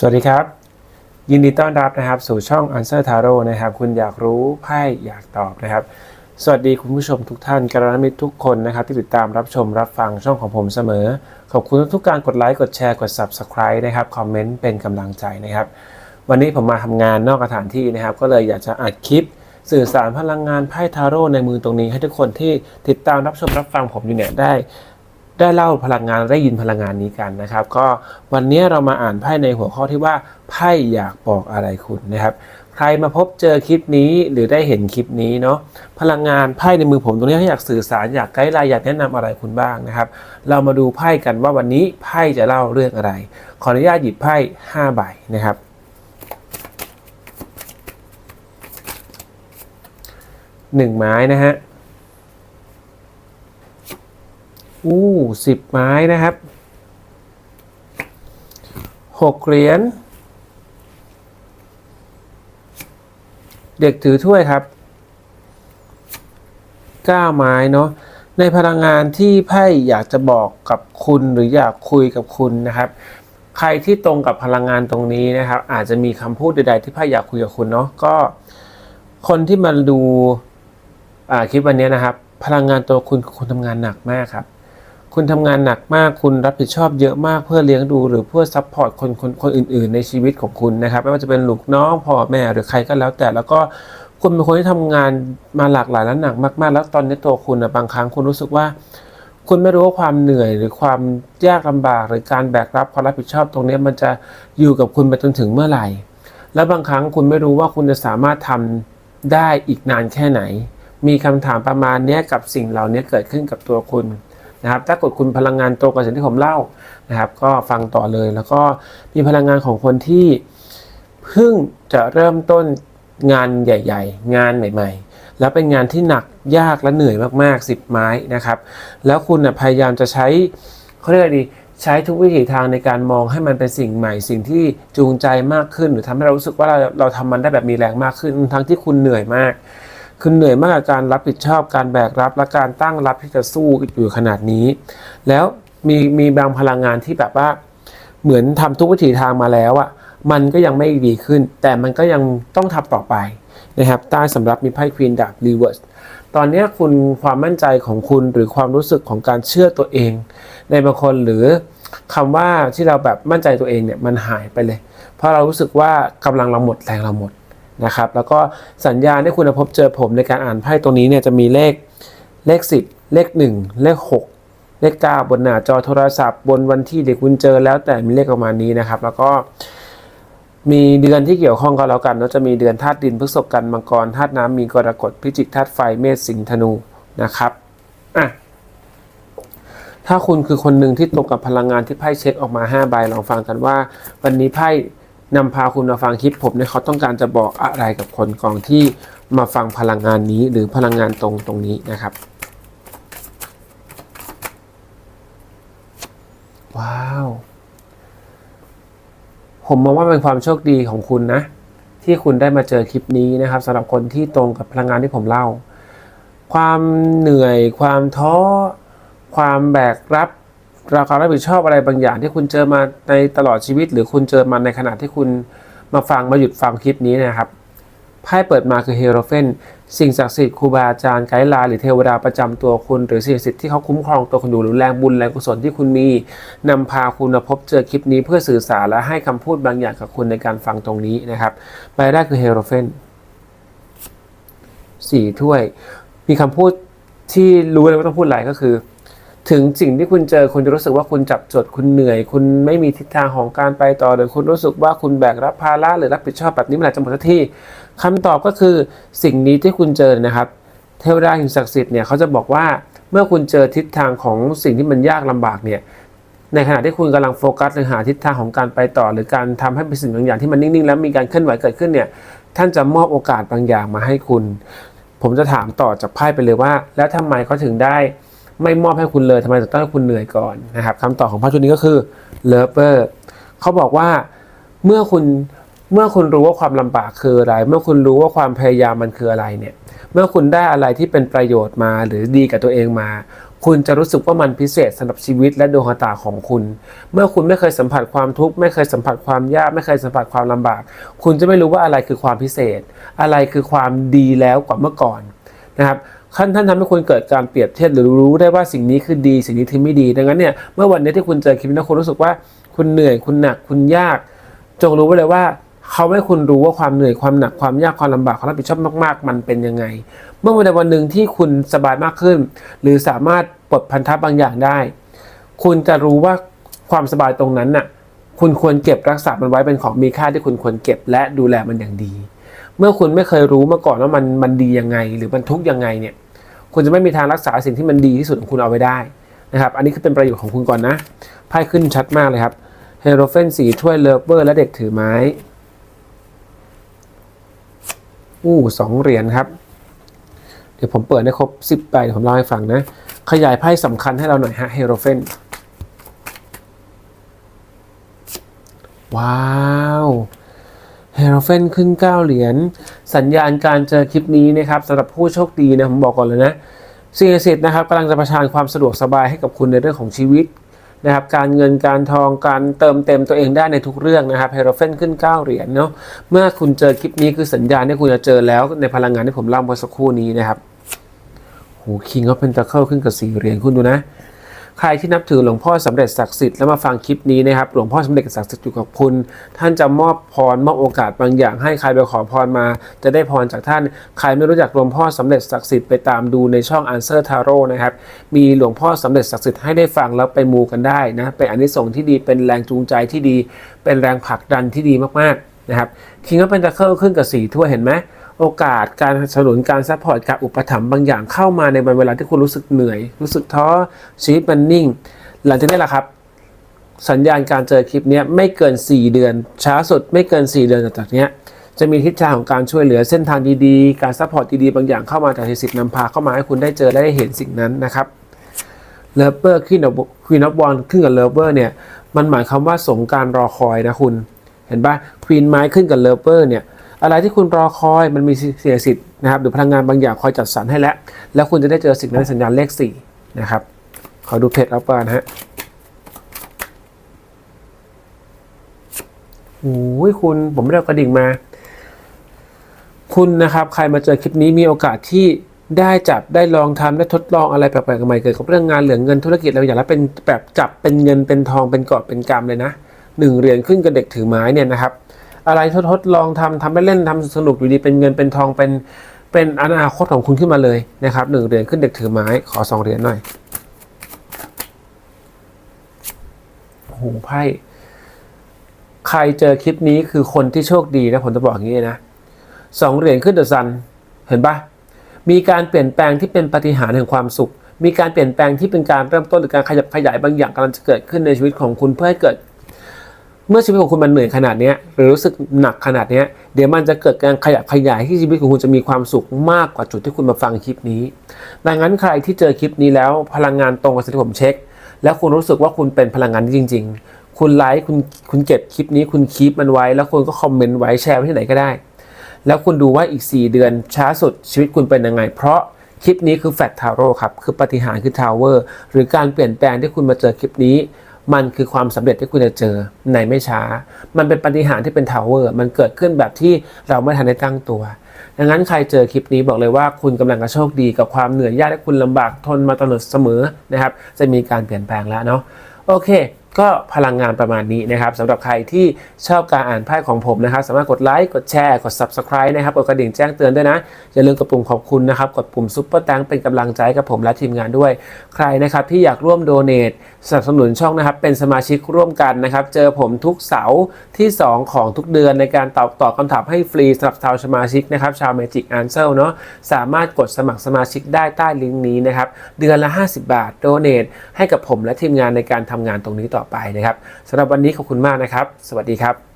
สวัสดีครับ ยินดีต้อนรับนะครับสู่ช่อง Answer Tarot นะครับ คุณอยากรู้ไพ่อยากตอบนะครับ สวัสดีคุณผู้ชมทุกท่านกรณมิตรทุกคนนะครับ ที่ติดตามรับชมรับฟังช่องของผมเสมอ ขอบคุณทุกการกดไลค์กดแชร์กด Subscribe นะครับคอมเมนต์เป็นกำลังใจนะครับ วันนี้ผมมาทำงานนอกสถานที่นะครับ ก็เลยอยากจะอัดคลิป สื่อสารพลังงานไพ่ทาโร่ในมือตรงนี้ ให้ทุกคนที่ติดตามรับชมรับฟังผมอยู่เนี่ยได้ ได้เล่าพลังงานได้ยินพลังงานนี้กันนะครับ ก็วันนี้เรามาอ่านไพ่ในหัวข้อที่ว่าไพ่อยากบอกอะไรคุณนะครับ ใครมาพบเจอคลิปนี้หรือได้เห็นคลิปนี้เนาะพลังงานไพ่ในมือผมตรงนี้ให้อยากสื่อสารอยากไกด์ไลน์อยากแนะนำอะไรคุณบ้างนะครับ เรามาดูไพ่กันว่าวันนี้ไพ่จะเล่าเรื่องอะไร ขออนุญาตหยิบไพ่5ใบนะครับหนึ่งไม้นะฮะ อู้สิบไม้นะครับหกเหรียญเด็กถือถ้วยครับเก้าไม้เนาะในพลังงานที่ไพ่อยากจะบอกกับคุณหรืออยากคุยกับคุณนะครับ ใครที่ตรงกับพลังงานตรงนี้นะครับ อาจจะมีคำพูดใดๆที่ไพ่อยากคุยกับคุณเนาะก็คนที่มาดูคลิปวันนี้นะครับ พลังงานตัวคุณคุณทำงานหนักมากครับ คุณทำงานหนักมากคุณรับผิดชอบเยอะมากเพื่อเลี้ยงดู หรือเพื่อซัพพอร์ตคนคนคนอื่น ๆ ในชีวิตของคุณนะครับ ไม่ว่าจะเป็นลูกน้องพ่อแม่หรือใครก็แล้วแต่แล้วก็คุณเป็นคนที่ทำงานมาหลากหลายและหนักมาก ๆ แล้วตอนนี้ตัวคุณนะบางครั้งคุณรู้สึกว่า คุณไม่รู้ว่าความเหนื่อยหรือความยากลำบาก หรือการแบกรับความรับผิดชอบตรงนี้มันจะอยู่กับคุณไปจนถึงเมื่อไหร่ และบางครั้งคุณไม่รู้ว่าคุณจะสามารถทำได้อีกนานแค่ไหน มีคำถามประมาณนี้กับสิ่งเหล่านี้เกิดขึ้นกับตัวคุณ นะครับ ถ้ากดคุณพลังงานตรงกับสิ่งที่ผมเล่านะครับ ก็ฟังต่อเลย แล้วก็มีพลังงานของคนที่เพิ่งจะเริ่มต้นงานใหญ่ ๆ งานใหม่ ๆแล้วเป็นงานที่หนักยากและเหนื่อยมากๆ 10 ไม้นะครับ แล้วคุณนะพยายามจะใช้เขาเรียกดีใช้ทุกวิถีทางในการมองให้มันเป็นสิ่งใหม่ สิ่งที่จูงใจมากขึ้น หรือทำให้เรารู้สึกว่าเราเราทำมันได้แบบมีแรงมากขึ้น ทั้งที่คุณเหนื่อยมาก คุณเหนื่อยมากกับการรับผิดชอบการแบกรับและการตั้งรับที่จะสู้อยู่ขนาดนี้ แล้วมีมีบางพลังงานที่แบบว่า เหมือนทำทุกวิถีทางมาแล้วอะมันก็ยังไม่ดีขึ้น แต่มันก็ยังต้องทำต่อไปนะครับใต้สำหรับมีไพ่ควีนดาบรีเวิร์สตอนนี้คุณความมั่นใจของคุณหรือความรู้สึกของการเชื่อตัวเอง ในบางคนหรือคำว่าที่เราแบบมั่นใจตัวเองเนี่ยมันหายไปเลย เพราะเรารู้สึกว่ากำลังเราหมดแรงเราหมด นะครับ แล้วก็สัญญาณที่คุณพบเจอผมในการอ่านไพ่ตรงนี้เนี่ยจะมีเลขเลข 10 เลข 1 เลข 6 เลข 9 บนหน้าจอโทรศัพท์ บนวันที่เด็กคุณเจอแล้วแต่มีเลขประมาณนี้นะครับ แล้วก็มีเดือนที่เกี่ยวข้องก็แล้วกันเนาจะมีเดือนธาตุดินพฤษภกันมังกรธาตุน้ำมีกรกฎพิจิกธาตุไฟเมษสิงห์ธนูนะครับอะถ้าคุณคือคนหนึ่งที่ตรงกับพลังงานที่ไพ่เช็คออกมา 5 ใบลองฟังกันว่า วันนี้ไพ่ นำพาคุณมาฟังคลิปผมเนี่ยเขาต้องการจะบอกอะไรกับคนกองที่มาฟังพลังงานนี้หรือพลังงานตรงตรงนี้นะครับ ว้าว ผมมองว่าเป็นความโชคดีของคุณนะ ที่คุณได้มาเจอคลิปนี้นะครับสำหรับคนที่ตรงกับพลังงานที่ผมเล่า ความเหนื่อย ความท้อ ความแบกรับ เราความรับผิดชอบอะไรบางอย่างที่คุณเจอมาในตลอดชีวิต หรือคุณเจอมาในขณะที่คุณมาฟังมาหยุดฟังคลิปนี้นะครับไพ่เปิดมาคือเฮโรเฟนสิ่งศักดิ์สิทธิ์ครูบาอาจารย์ไกด์ไลน์หรือเทวดาประจำตัวคุณ หรือสิ่งศักดิ์สิทธิ์ที่เขาคุ้มครองตัวคุณอยู่หรือแรงบุญแรงกุศลที่คุณมีนำพาคุณมาพบเจอคลิปนี้เพื่อสื่อสารและให้คำพูดบางอย่างกับคุณในการฟังตรงนี้นะครับใบแรกคือเฮโรเฟนสี่ถ้วย มีคำพูดที่รู้เลยว่าต้องพูดอะไรก็คือ ถึงสิ่งที่คุณเจอคุณจะรู้สึกว่าคุณจับจดคุณเหนื่อย คุณไม่มีทิศทางของการไปต่อหรือคุณรู้สึกว่าคุณแบกรับภาระหรือรับผิดชอบแบบนี้มื่อไหร่จะหมดที่คำตอบก็คือสิ่งนี้ที่คุณเจอนะครับ เทวดาหิ่งศักดิ์สิทธิ์เนี่ยเขาจะบอกว่าเมื่อคุณเจอทิศทางของสิ่งที่มันยากลำบากเนี่ยในขณะที่คุณกำลังโฟกัสหรือหาทิศทางของการไปต่อ หรือการทำให้เป็นสิ่งบางอย่างที่มันนิ่งๆ แล้วมีการเคลื่อนไหวเกิดขึ้นเนี่ยท่านจะมอบโอกาสบางอย่างมาให้คุณ ผมจะถามต่อจากไพ่ไปเลยว่า แล้วทำไมเขาถึงได้ ไม่มอบให้คุณเลยทำไมต้องให้คุณเหนื่อยก่อนนะครับคำตอบของพระชุดนี้ก็คือเลิฟเวอร์เขาบอกว่าเมื่อคุณเมื่อคุณรู้ว่าความลำบากคืออะไร เมื่อคุณรู้ว่าความพยายามมันคืออะไรเนี่ย เมื่อคุณได้อะไรที่เป็นประโยชน์มาหรือดีกับตัวเองมา คุณจะรู้สึกว่ามันพิเศษสำหรับชีวิตและดวงตาของคุณ เมื่อคุณไม่เคยสัมผัสความทุกข์ไม่เคยสัมผัสความยากไม่เคยสัมผัสความลำบาก คุณจะไม่รู้ว่าอะไรคือความพิเศษ อะไรคือความดีแล้วกว่าเมื่อก่อนนะครับ ขั้นท่านทำให้คุณเกิดการเปรียบเทียบหรือรู้ได้ว่าสิ่งนี้คือดี สิ่งนี้คือไม่ดี ดังนั้นเนี่ยเมื่อวันนี้ที่คุณเจอคลิปนี้คุณรู้สึกว่าคุณเหนื่อยคุณหนักคุณยาก จงรู้ไว้เลยว่าเขาให้คุณรู้ว่าความเหนื่อยความหนักความยากความลำบากความรับผิดชอบมากๆ มันเป็นยังไง เมื่อวันใดวันหนึ่งที่คุณสบายมากขึ้น หรือสามารถปลดพันธะบางอย่างได้ คุณจะรู้ว่าความสบายตรงนั้นน่ะคุณควรเก็บรักษามันไว้เป็นของมีค่าที่คุณควรเก็บและดูแลมันอย่างดี เมื่อคุณไม่เคยรู้มาก่อนว่ามันมันดียังไง หรือมันทุกยังไงเนี่ย คุณจะไม่มีทางรักษาสิ่งที่มันดีที่สุดของคุณเอาไว้ได้นะครับ อันนี้คือเป็นประโยชน์ของคุณก่อนนะไพ่ขึ้นชัดมากเลยครับเฮโรเฟนสีถ้วยเลเวอร์และเด็กถือไม้ อู้สองเหรียญครับ เดี๋ยวผมเปิดให้ครบสิบใบเดี๋ยวผมเล่าให้ฟังนะ ขยายไพ่สำคัญให้เราหน่อยฮะเฮโรเฟนว้าว เฮโรเฟนขึ้น 9 เหรียญ สัญญาณการเจอคลิปนี้นะครับสำหรับผู้โชคดีนะผมบอกก่อนเลยนะสิ่งศักดิ์สิทธิ์นะครับกำลังจะประทานความสะดวกสบายให้กับคุณในเรื่องของชีวิตนะครับการเงินการทองการเติมเต็มตัวเองได้ในทุกเรื่องนะครับเฮโรเฟนขึ้น 9 เหรียญเนาะเมื่อคุณเจอคลิปนี้คือสัญญาณที่คุณจะเจอแล้วในพลังงานที่ผมเล่าเมื่อสักครู่นี้นะครับโหคิงก็เป็นตะเข้าขึ้นกับสี่เหรียญคุณดูนะ ใครที่นับถือหลวงพ่อสำเร็จศักดิ์สิทธิ์แล้วมาฟังคลิปนี้นะครับหลวงพ่อสำเร็จศักดิ์สิทธิ์อยู่กับคุณ ท่านจะมอบพรมอบโอกาสบางอย่างให้ใครไปขอพรมา จะได้พรจากท่าน ใครไม่รู้จักหลวงพ่อสำเร็จศักดิ์สิทธิ์ไปตามดูในช่อง Answer Tarot นะครับมีหลวงพ่อสำเร็จศักดิ์สิทธิ์ให้ได้ฟังแล้วไปมูกันได้นะเป็นอานิสงส์ที่ดีเป็นแรงจูงใจที่ดี เป็นแรงผลักดันที่ดีมากๆ นะครับคิงก็เป็นตะเคิลขึ้นกับสีถ้วยเห็นไหมโอกาสการสนับสนุนการซัพพอร์ตการอุปถัมภ์บางอย่างเข้ามาในวันเวลาที่คุณรู้สึกเหนื่อย รู้สึกท้อชีวิตมันนิ่ง หลังจากนี้แหละครับ สัญญาณการเจอคลิปนี้ไม่เกิน 4 เดือน ช้าสุดไม่เกิน 4 เดือนจากนี้จะมีทิศทางของการช่วยเหลือเส้นทางดีๆ การซัพพอร์ตดีๆ บางอย่างเข้ามาจากสิทธิ์นำพาเข้ามาให้คุณได้เจอและได้เห็นสิ่งนั้นนะครับเลเวอร์ขึ้นกับควีนอฟบอลขึ้นกับเลเวอร์เนี่ยมันหมายความว่าสงการรอคอยนะคุณ เห็นปะควีนไม้ขึ้นกับเลเวอร์เนี่ยอะไรที่คุณรอคอยมันมีเสียสิทธิ์นะครับหรือพลังงานบางอย่างคอยจัดสรรให้แล้ว แล้วคุณจะได้เจอสิ่งนั้นในสัญญาณเลข 4 นะครับ ขอดูเพจอัปปานฮะโอ้ยคุณผมไม่ได้กระดิ่งมา คุณนะครับ ใครมาเจอคลิปนี้มีโอกาสที่ได้จับได้ลองทำได้ทดลองอะไรแปลกๆใหม่เกี่ยวกับเรื่องงานเหลืองเงินธุรกิจอะไรอย่างล้วเป็นแบบจับเป็นเงินเป็นทองเป็นกอบเป็นกำเลยนะ หนึ่งเหรียญขึ้นกับเด็กถือไม้เนี่ยนะครับ อะไรทดลองทำทำไปเล่นทำสนุกอยู่ดีเป็นเงินเป็นทองเป็นเป็นอนาคตของคุณขึ้นมาเลยนะครับหนึ่งเหรียญขึ้นเด็กถือไม้ขอสองเหรียญหน่อยโอ้โหไพ่ใครเจอคลิปนี้คือคนที่โชคดีนะผมจะบอกอย่างนี้นะสองเหรียญขึ้นเดอะซันเห็นปะมีการเปลี่ยนแปลงที่เป็นปฏิหารแห่งความสุข มีการเปลี่ยนแปลงที่เป็นการเริ่มต้นหรือการขยับขยายบางอย่างกำลังจะเกิดขึ้นในชีวิตของคุณเพื่อให้เกิด เมื่อชีวิตของคุณมันเหนื่อยขนาดนี้หรือรู้สึกหนักขนาดนี้เดี๋ยวมันจะเกิดการขยับขยายที่ชีวิตของคุณจะมีความสุขมากกว่าจุดที่คุณมาฟังคลิปนี้ ดังนั้นใครที่เจอคลิปนี้แล้วพลังงานตรงกับสิ่งที่ผมเช็ค แล้วคุณรู้สึกว่าคุณเป็นพลังงานนี้จริง ๆ คุณไลค์คุณคุณเก็บคลิปนี้คุณคีปมันไว้ แล้วคุณก็คอมเมนต์ไว้แชร์ไว้ที่ไหนก็ได้ แล้วคุณดูว่าอีก 4 เดือนช้าสุดชีวิตคุณเป็นยังไง เพราะคลิปนี้คือแฟกทาโร่ครับคือปฏิหารคือทาวเวอร์หรือการเปลี่ยนแปลงที่คุณมาเจอคลิปนี้ มันคือความสำเร็จที่คุณจะเจอในไม่ช้า มันเป็นปฏิหารที่เป็นทาวเวอร์มันเกิดขึ้นแบบที่เราไม่ทันได้ตั้งตัว ดังนั้นใครเจอคลิปนี้บอกเลยว่าคุณกำลังจะโชคดีกับความเหนื่อยยากและคุณลำบากทนมาตลอดเสมอนะครับ จะมีการเปลี่ยนแปลงแล้วเนาะโอเค ก็พลังงานประมาณนี้นะครับสำหรับใครที่ชอบการอ่านไพ่ของผมนะครับ สามารถกดไลค์กดแชร์กด Subscribe นะครับกดกระดิ่งแจ้งเตือนด้วยนะ อย่าลืมกดปุ่มขอบคุณนะครับ กดปุ่มซุปเปอร์ตังเป็นกำลังใจกับผมและทีมงานด้วย ใครนะครับที่อยากร่วมโดเน a สนับสนุนช่องนะครับ เป็นสมาชิกร่วมกันนะครับ เจอผมทุกเสาร์ที่ 2 ของทุกเดือนในการตอบตอบคำถามให้ฟรีสำหรับชาวสมาชิกนะครับชาว Magic Answer เนาะสามารถกดสมัครสมาชิกได้ใต้ลิงก์นี้นะครับเดือนละ 50 บาทโดเน a ให้กับผมและทีมงานในการทำงานตรงนี้ต่อต่อไปนะครับสำหรับวันนี้ขอบคุณมากนะครับ สวัสดีครับ